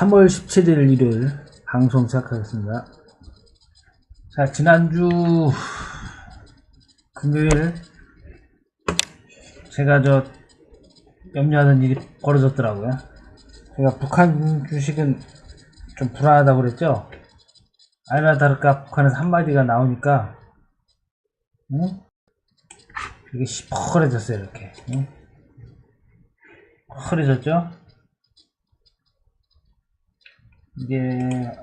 3월 17일 일요일 방송 시작하겠습니다. 자, 지난주 금요일 제가 저 염려하던 일이 벌어졌더라고요. 제가 북한 주식은 좀 불안하다고 그랬죠? 아니나 다를까 북한에서 한마디가 나오니까 응? 이게 시퍼래졌어요 이렇게 응? 허해졌죠? 이게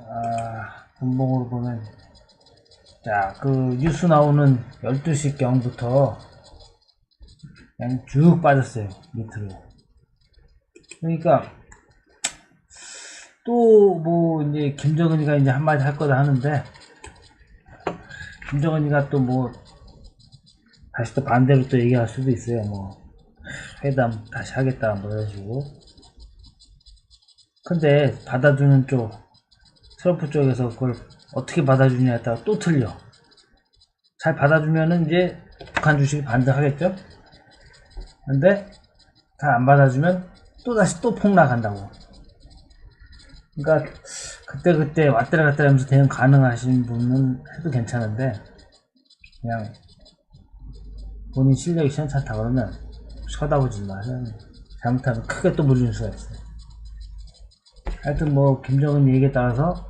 아, 분봉으로 보면 자 그 뉴스 나오는 12시 경부터 그냥 쭉 빠졌어요 밑으로. 그러니까 또 뭐 이제 김정은이가 이제 한마디 할 거다 하는데 김정은이가 또 뭐 다시 또 반대로 또 얘기할 수도 있어요 뭐. 회담 다시 하겠다 뭐 이런 식으로 근데 받아주는 쪽 트럼프 쪽에서 그걸 어떻게 받아주냐에 따라 또 틀려. 잘 받아주면은 이제 북한 주식이 반등하겠죠? 근데 잘 안 받아주면 또 다시 또 폭락한다고. 그러니까 그때그때 왔다리 갔다리 하면서 대응 가능하신 분은 해도 괜찮은데 그냥 본인 실력이 시원찮다 그러면 쳐다보지 마세요 잘못하면 크게 또 물릴 수가 있어요 하여튼 뭐 김정은 얘기에 따라서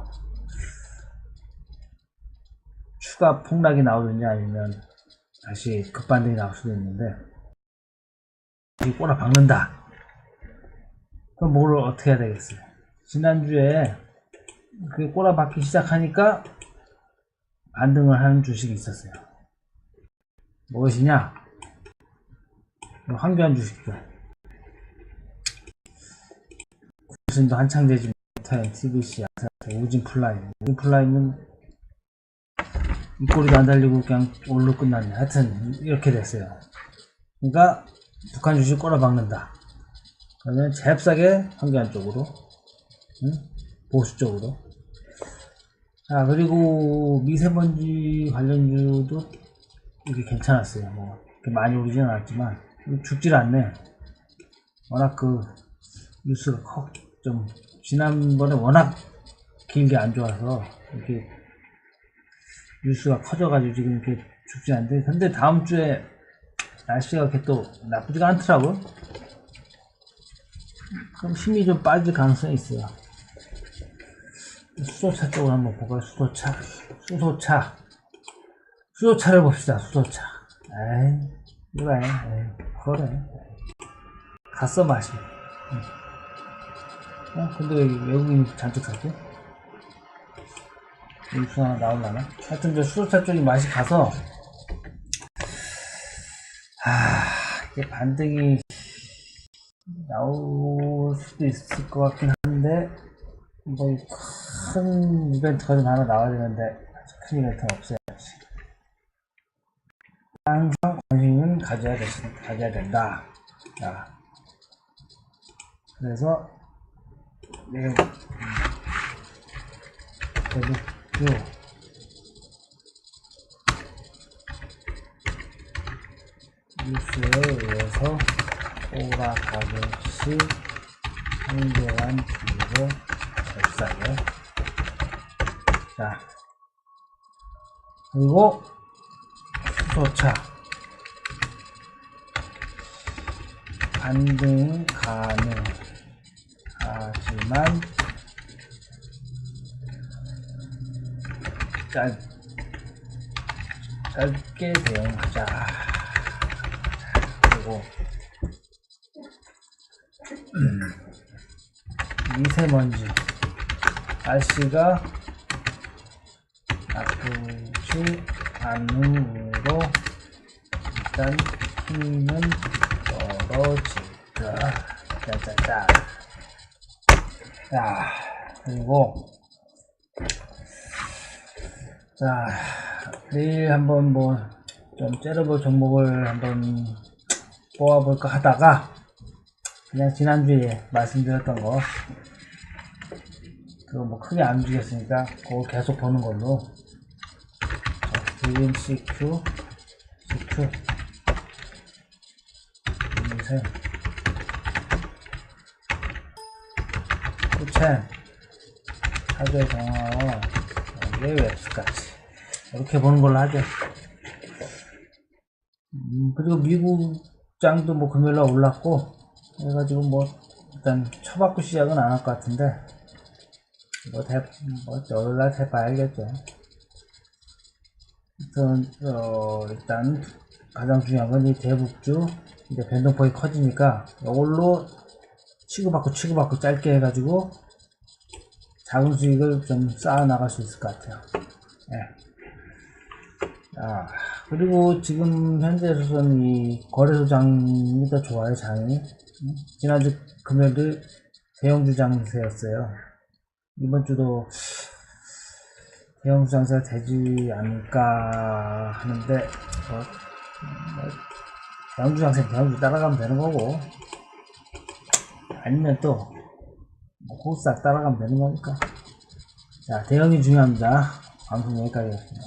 추가 폭락이 나오든지 아니면 다시 급반등이 나올 수도 있는데 이 꼬라 박는다. 그럼 뭘 어떻게 해야 되겠어요? 지난주에 그 꼬라 박기 시작하니까 반등을 하는 주식이 있었어요. 무엇이냐? 황교안 주식도 구신도 한창 되지 못한 TBC 아사히 우진 플라임 우진 플라임은 이 꼬리도 안 달리고 그냥 올로 끝났네. 하여튼 이렇게 됐어요. 그러니까 북한 주식 꼬라박는다. 그러면 잽싸게 황교안 쪽으로 응? 보수 쪽으로. 자 그리고 미세먼지 관련주도 이게 괜찮았어요. 뭐 이렇게 많이 오르진 않았지만 죽질 않네. 워낙 그 뉴스가 커, 좀 지난번에 워낙 길게 안 좋아서 이렇게 뉴스가 커져가지고 지금 이렇게 죽지 않는데 근데 다음 주에 날씨가 이렇게 또 나쁘지가 않더라고. 그럼 힘이 좀 빠질 가능성이 있어요. 수소차 쪽으로 한번 볼까요? 수소차 수소차. 수소차를 봅시다 수소차. 에이 이거야. 에이 그래 갔어 맛이 응. 어 근데 왜 외국인이 잔뜩 샀지? 뉴스 하나 나올라나? 하여튼 저 수소차 쪽이 맛이 가서 아 이게 반등이 나올 수도 있을 것 같긴 한데 뭐 큰 이벤트가 좀 하나 나와야 되는데 큰 이벤트는 없어야지 항상 관심은 가져야, 되, 가져야 된다. 자, 그래서 계속 쭉 뉴스에 의해서 오락가격시 한계관 주로 잽싸게 자. 그리고 수소차. 반등 가능 하지만 짧, 짧게 대응하자. 그리고 미세먼지 날씨가 나쁘지 않으므로 일단 힘은 떨어질까? 짜자자 자 그리고 자 내일 한번 뭐 좀 째려볼 종목을 한번 뽑아볼까 하다가 그냥 지난주에 말씀드렸던 거 그거 뭐 크게 안 움직였으니까 그거 계속 보는 걸로. 드림 CQ CQ 인생 후첸 사제 정화와 웹스까지 이렇게 보는 걸로 하죠. 음, 그리고 미국 장도 뭐 금요일날 올랐고 그래가지고 뭐 일단 쳐받고 시작은 안 할 것 같은데 뭐, 대, 뭐 월요일날 해봐야 알겠죠. 하여튼 어, 일단 가장 중요한 건 이 대북주 이제 변동폭이 커지니까 이걸로 치고받고 치고받고 짧게 해가지고 작은 수익을 좀 쌓아 나갈 수 있을 것 같아요. 예. 아, 그리고 지금 현재로서는 이 거래소장이 더 좋아요, 장이. 음, 지난주 금요일도 대형주 장세였어요. 이번 주도 대형주 장세가 되지 않을까 하는데, 뭐, 뭐, 대형주 장세 대형주 따라가면 되는 거고, 아니면 또, 뭐 호스닥 따라가면 되는 거니까. 자, 대형이 중요합니다. 방송 여기까지 하겠습니다.